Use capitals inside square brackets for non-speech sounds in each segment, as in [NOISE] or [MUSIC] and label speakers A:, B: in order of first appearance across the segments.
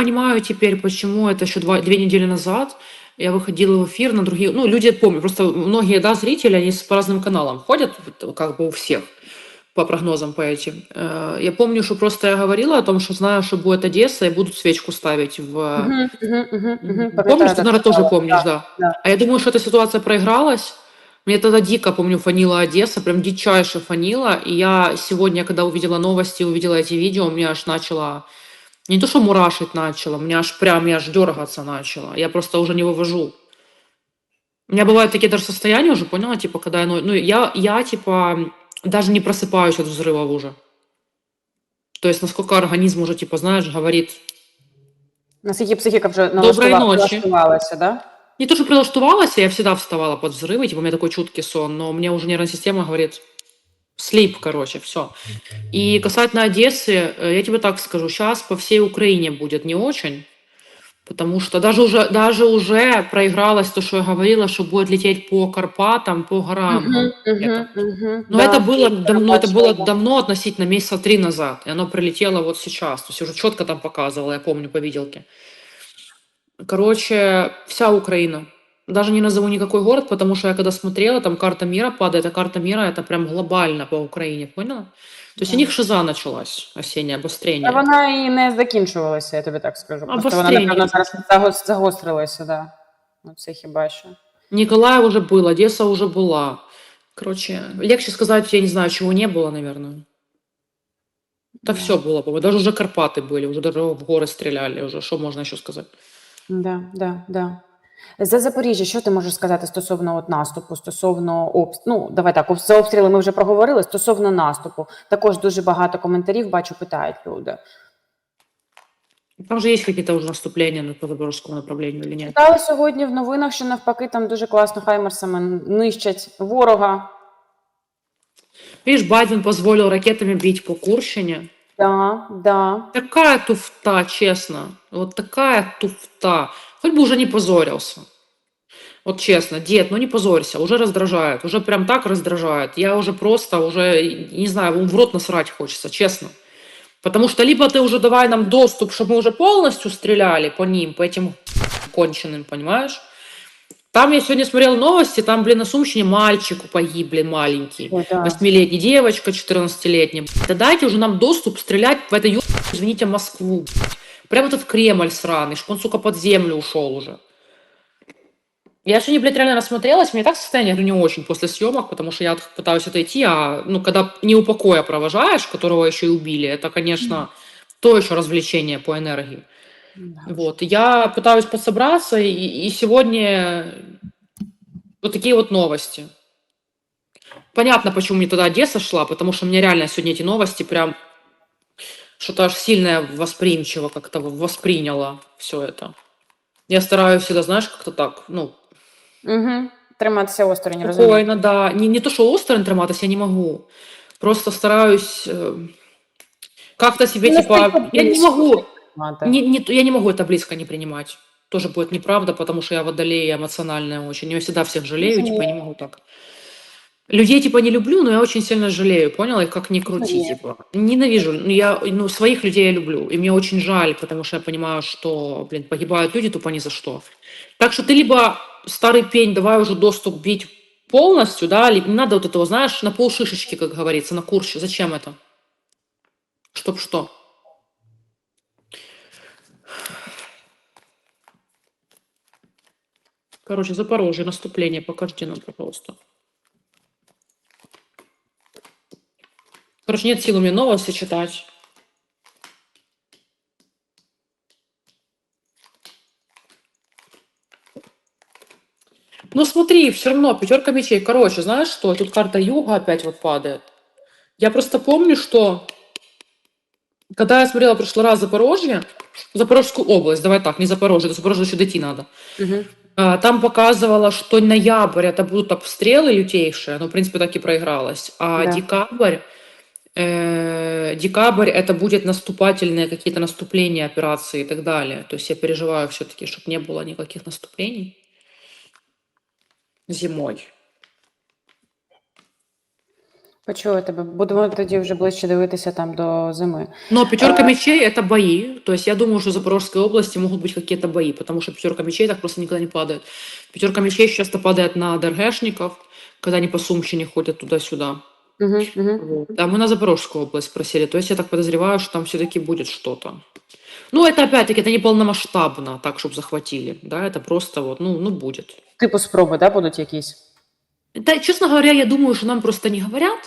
A: понимаю теперь, почему это еще два, две недели назад я выходила в эфир на другие... Ну, люди помнят, просто многие, да, зрители, они с- по разным каналам ходят, как бы у всех по прогнозам по этим. Э, Я помню, что просто я говорила о том, что знаю, что будет Одесса, и будут свечку ставить в...
B: Пам'ятаю,
A: Помнишь, ты, наверное, тоже помнишь, да.
B: да.
A: А я думаю, что эта ситуация проигралась. Мне тогда дико, помню, фанила Одесса, прям дичайше фанила. И я сегодня, когда увидела новости, увидела эти видео, у меня аж начало... Не то, что мурашить начало, мне аж прям, я аж дергаться начала. Я просто уже не вывожу. У меня бывают такие даже состояния уже, поняла, типа, когда я... Ну, ну, я, я, типа, даже не просыпаюсь от взрывов уже. То есть, насколько организм уже, типа, знаешь, говорит,
B: Наскільки психіка вже
A: Доброї
B: налаштува-
A: ночі.
B: налаштувалася, да?
A: Не то, что прилаштувалась, я всегда вставала под взрывы, типа у меня такой чуткий сон, но мне уже нервная система говорит, слип, короче, все. И касательно Одессы, э, я тебе так скажу, сейчас по всей Украине будет не очень, потому что даже уже, даже уже проигралось то, что я говорила, что будет лететь по Карпатам, по горам. Это.
B: мгм.
A: Но
B: Да,
A: это было давно, это было
B: да.
A: давно относительно месяца три назад, и оно прилетело вот сейчас, то есть уже четко там показывало, я помню по виделке. Короче, вся Украина Даже не назову никакой город, потому что я когда смотрела, там карта мира падает, а карта мира это прям глобально по Украине, поняла? То есть
B: Да.
A: у них шиза началась, осеннее
B: Та
A: обострение.
B: вона і не закінчувалася, я тобі так скажу. Просто вона,
A: Обострення
B: напевно,
A: якесь.
B: зараз загос- загострилася, да. Ну, це хіба що.
A: Николаев уже был, Одесса уже была. Короче, легче сказать, я не знаю, чего не было, наверное. Да
B: Да.
A: все было, по-моему. Даже уже Карпаты были, уже даже в горы стреляли, уже что можно еще сказать?
B: Да, да, да. За Запоріжжя, що ти можеш сказати стосовно от наступу, стосовно обс... ну, давай так, за обстріли ми вже проговорили. Стосовно наступу, також дуже багато коментарів бачу, питають люди.
A: Там же есть какие-то уже наступления на по запорожскому направлению или нет?
B: Читали сьогодні в новинах, що навпаки там дуже класно хаймерсами нищать ворога.
A: Видишь, Байден позволил ракетами бить по Курщине.
B: Да, да.
A: Такая туфта, честно. Вот такая туфта. Хоть бы уже не позорился. Вот честно, дед, ну не позорься, уже раздражает, уже прям так раздражает. Я уже просто, уже, не знаю, в рот насрать хочется, честно. Потому что либо ты уже давай нам доступ, чтобы мы уже полностью стреляли по ним, по этим конченым, понимаешь? Там я сегодня смотрела новости, там, блин, на Сумщине мальчик погиб, блин, маленький.
B: Ой, да.
A: Восьмилетний девочка, 14-летняя. Да дайте уже нам доступ стрелять в это, ё- извините, Москву. Прям этот Кремль сраный, чтоб он, сука, под землю ушел уже. Я сегодня, блядь, реально насмотрелась, мне так состояние, говорю, не очень после съемок, потому что я пытаюсь отойти, а, ну, когда не у покоя провожаешь, которого еще и убили, это, конечно, то еще развлечение по энергии.
B: Да.
A: Вот, я пытаюсь подсобраться, и, и сегодня вот такие вот новости. Понятно, почему мне туда Одесса шла, потому что мне реально сегодня эти новости прям что-то аж сильно восприимчиво как-то восприняла все это. Я стараюсь всегда, знаешь, как-то так, ну,
B: Угу. Триматися осторонь, розумію.
A: спокойно, да. Не, не то, что остро триматися, я не могу. Просто стараюсь э, как-то себе,
B: Ну,
A: типа, я не могу. Не, не, я не могу это близко не принимать. Тоже будет неправда, потому что я водолея эмоциональная очень. Я всегда всех жалею, типа, я не могу так. Людей, типа, не люблю, но я очень сильно жалею, поняла? И как ни крути,
B: Извини.
A: типа. Ненавижу. Ну, я, ну, своих людей я люблю. И мне очень жаль, потому что я понимаю, что, блин, погибают люди тупо ни за что. Так что ты либо старый пень, давай уже доступ бить полностью, да, либо не надо вот этого, знаешь, на полшишечки, как говорится, на курсе. Зачем это? Чтоб что? Короче, Запорожье, наступление, покажите нам, пожалуйста. Короче, нет сил у меня новости читать. Ну смотри, все равно пятерка мечей. Короче, знаешь что? Тут карта юга опять вот падает. Я просто помню, что когда я смотрела в прошлый раз Запорожье, Запорожскую область, давай так, не Запорожье, до Запорожья еще дойти надо.
B: Угу.
A: Там показывало, что ноябрь это будут обстрелы лютейшие, ну, в принципе, так и проигралось. А
B: Да.
A: декабрь, э, декабрь это будет наступательные какие-то наступления, операции и так далее. То есть я переживаю все-таки, чтобы не было никаких наступлений зимой.
B: Почула тебе. Будемо тоді вже ближче дивитися там до зими.
A: Но пятерка
B: А-
A: мечей это бои. То есть я думаю, что в Запорожской области могут быть какие-то бои, потому что пятерка мечей так просто никогда не падает. Пятерка мечей часто падает на ДРГшников, когда они по Сумщине ходят туда-сюда.
B: Угу.
A: Вот. А мы на Запорожскую область просили. То есть я так подозреваю, что там все-таки будет что-то. Ну, это опять-таки, это не полномасштабно, так, чтобы захватили. Да, это просто вот, ну, ну будет.
B: Типу спроби, да, будуть якісь?
A: Да, честно говоря, я думаю, что нам просто не говорят,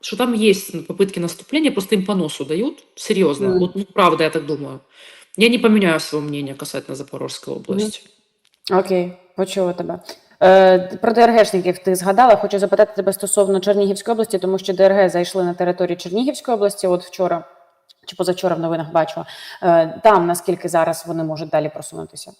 A: что там есть попытки наступления, просто им по носу дают. Серьезно.
B: Мгм.
A: Вот, ну, правда, я так думаю. Я не поменяю своего мнения касательно Запорожской области.
B: Окей, почула тебе. Е, про ДРГшників ти згадала. Хочу запитати тебе стосовно Чернігівської області, тому що ДРГ зайшли на територію Чернігівської області. От вчора чи позавчора в новинах бачила. Е, там наскільки зараз вони можуть далі просунутися?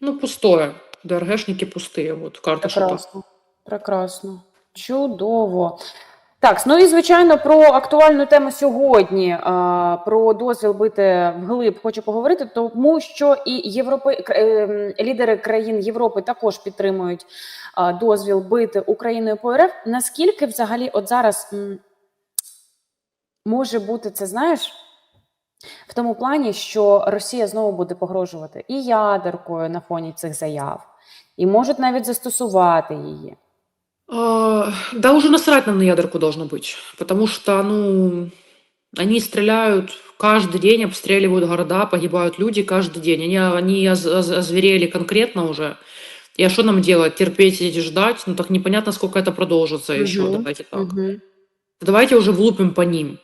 A: Ну, пустое. ДРГшники пустые. Вот карта.
B: Прекрасно. Прекрасно. Чудово. Так, ну і звичайно про актуальну тему сьогодні, про дозвіл бити вглиб хочу поговорити, тому що і Європи... ем, лідери країн Європи також підтримують дозвіл бити Україною по РФ. Наскільки взагалі от зараз може бути це, знаєш, в тому плані, що Росія знову буде погрожувати і ядеркою на фоні цих заяв, і можуть навіть застосувати її.
A: А, да уже насрать нам на ядерку должно быть. Потому что, ну, они стреляют каждый день, обстреливают города, погибают люди каждый день. Они, они оз- оз- озверели конкретно уже. И а что нам делать? Терпеть, и ждать? Ну, так непонятно, сколько это продолжится еще.
B: Мгм,
A: Давайте так.
B: Мгм.
A: Давайте уже влупим по ним.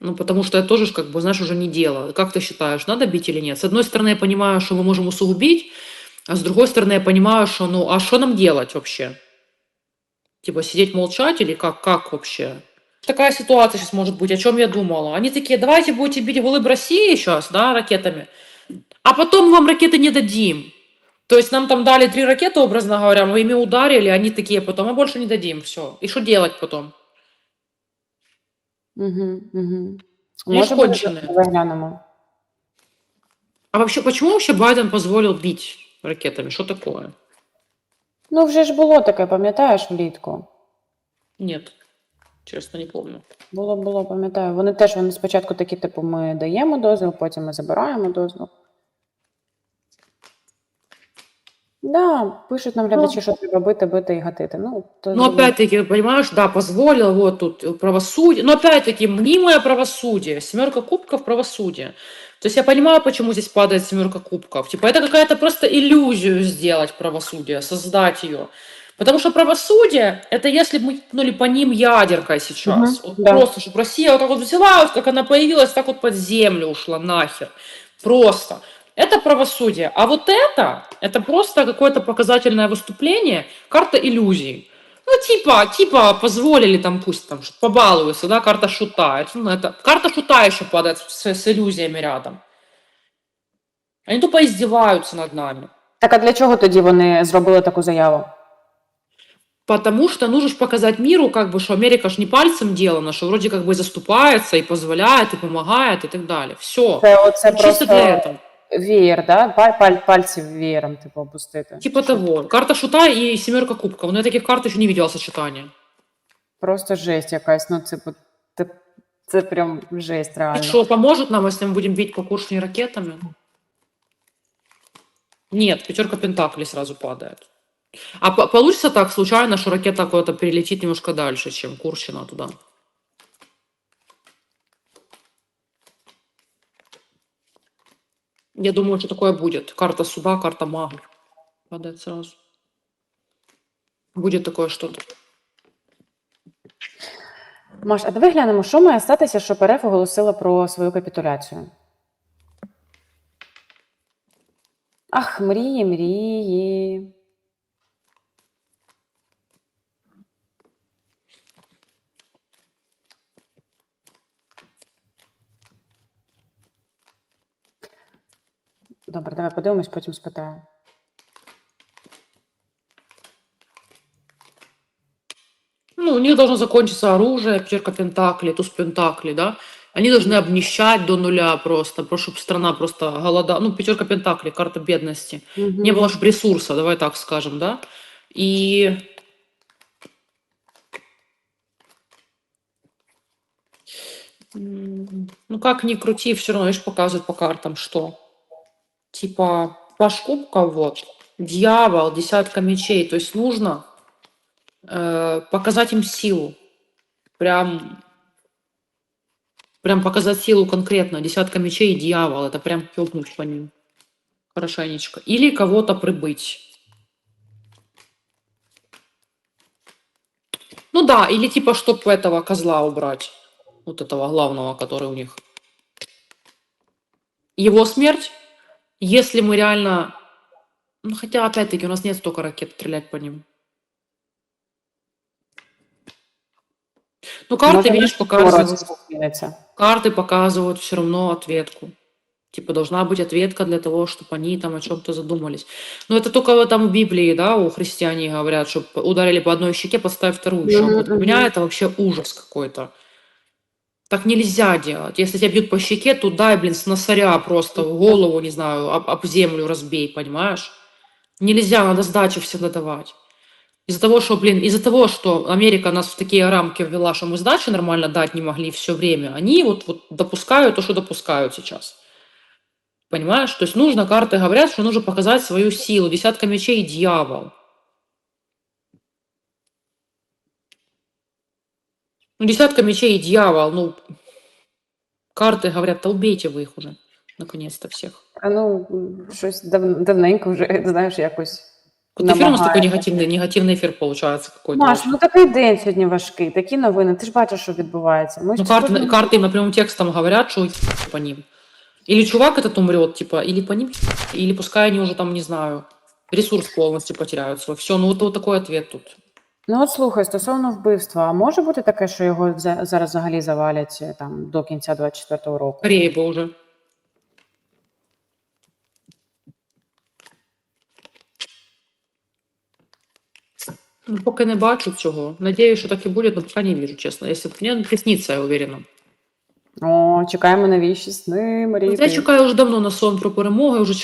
A: Ну, потому что это тоже, ж, как бы, знаешь, уже не дело. Как ты считаешь, надо бить или нет? С одной стороны, я понимаю, что мы можем усугубить, а с другой стороны, я понимаю, что, ну, а что нам делать вообще? Типа сидеть молчать или как, как вообще? Такая ситуация сейчас может быть, о чем я думала. Они такие, давайте будете бить в улыб России сейчас, да, ракетами, а потом вам ракеты не дадим. То есть нам там дали три ракеты, образно говоря, мы ими ударили, они такие, потом мы больше не дадим, все. И что делать потом?
B: Угу, угу. Бути,
A: конченые. А вообще, почему вообще Байден позволил бить ракетами? Що такое?
B: Ну, вже ж було таке, пам'ятаєш, влітку?
A: Ні. Чесно, не помню.
B: Було, було, пам'ятаю. Вони теж вони спочатку такі, типу, ми даємо дозвіл, потім ми забираємо дозвіл. Да, пишуть нам глядачі, що треба бити, бити і гатити. Ну, то
A: Ну, опять-таки, понимаешь, да, позволил, вот тут правосудие. Но опять-таки, мнимое правосудие, семерка кубков правосудие. То есть я понимаю, почему здесь падает семерка кубков. Типа, это какая-то просто иллюзию сделать правосудие, создать ее. Потому что правосудие, это если бы мы ткнули по ним ядеркой сейчас.
B: Мгм,
A: Вот
B: да.
A: Просто, чтобы Россия вот так вот взяла, вот как она появилась, так вот под землю ушла нахер. Просто. Это правосудие. А вот это, это просто какое-то показательное выступление, карта иллюзий. Ну, типа, типа, позволили там, пусть там, побалуются, да, карта шута. Это, ну, это, карта шута еще падает с, с иллюзиями рядом. Они тупо издеваются над нами.
B: Так, а для чого тоді вони зробили таку заяву?
A: Потому что нужно ж показать миру, как бы, что Америка ж не пальцем делана, что вроде как бы заступается, и позволяет, и помогает, и так далее. Все.
B: Це оце
A: Чисто
B: просто
A: для этого
B: веєр, да? Паль, паль, пальці веєром, типу, опустити.
A: Типа того. Карта шута и семерка кубков. Но я таких карт еще не видела сочетания.
B: Просто жесть якась. Ну, типу, це, це прям жесть, реально.
A: Что поможет нам, если мы будем бить по куршне ракетами? Нет, пятерка пентаклей сразу падает. А по- получится так случайно, что ракета куда-то перелетит немножко дальше, чем Курщина туда. Я думаю, что такое будет. Карта суда, карта мага. Падает сразу. Будет такое что-то.
B: Маш, а давай глянемо, що має статися, що Переф оголосила про свою капітуляцію. Ах, мрії, мрії. Добре, давай подивимось, потім спитаю.
A: Ну, у них должно закончиться оружие, пятерка пентаклей, туз пентаклей, да? Они должны обнищать до нуля просто, чтобы страна просто голода. Ну, пятерка пентаклей, карта бедности.
B: Мгм.
A: Не было чтобы ресурса, давай так скажем, да? И ну как ни крути, все равно, видишь, показывают по картам, что типа кубков вот, дьявол, десятка мечей, то есть нужно э, показать им силу, прям прям показать силу конкретно, десятка мечей дьявол, это прям ёбнуть по ним хорошенечко. Или кого-то прибыть. Ну да, или типа, чтоб этого козла убрать. Вот этого главного, который у них. Его смерть, если мы реально... Ну, хотя, опять-таки, у нас нет столько ракет стрелять по ним. Ну, карты,
B: Може,
A: видишь, показывают. Карты показывают все равно ответку. Типа должна быть ответка для того, чтобы они там о чем-то задумались. Но это только там в Библии, да, у христиане говорят, чтобы ударили по одной щеке, подставь вторую щеку. Вот У меня это вообще ужас какой-то. Так нельзя делать. Если тебя бьют по щеке, то дай, блин, с носаря просто голову, не знаю, об, об землю разбей, понимаешь? Нельзя, надо сдачу всегда давать. Из-за того, что, блин, из-за того, что Америка нас в такие рамки ввела, что мы сдачи нормально дать не могли все время, они вот, вот допускают то, что допускают сейчас. Понимаешь? То есть нужно, карты говорят, что нужно показать свою силу. Десятка мечей дьявол. Ну, десятка мечей и дьявол, ну, карты говорят, да убейте вы их уже, наконец-то всех.
B: А ну, щось дав, давненько вже, [LAUGHS] знаєш, якось.
A: Вот эфир у нас такой
B: намагається.
A: негативный, негативный эфир получается какой-то.
B: Маш,
A: очень.
B: ну такий день сьогодні важкий, такі новини. Ти ж бачиш, що відбувається. Ми ж
A: Ну, карты,
B: сьогодні-
A: карты им прямым текстом говорят, что по ним. Или чувак этот умрет, типа, или по ним, или пускай они уже там, не знаю, ресурс полностью потеряют свой. Все, ну вот, вот такой ответ тут.
B: Ну от слухай, стосовно вбивства, а може бути таке, що його за- зараз взагалі завалять е, там до кінця 24-го року?
A: Скорее бы уже. Ну, поки не бачу цього. Надіюсь, що так і буде, але поки не вижу, чесно. Якщо мені присниться, я уверена.
B: О, чекаємо новіші сни, Марії.
A: От я чекаю вже давно на сон про перемогу, я вже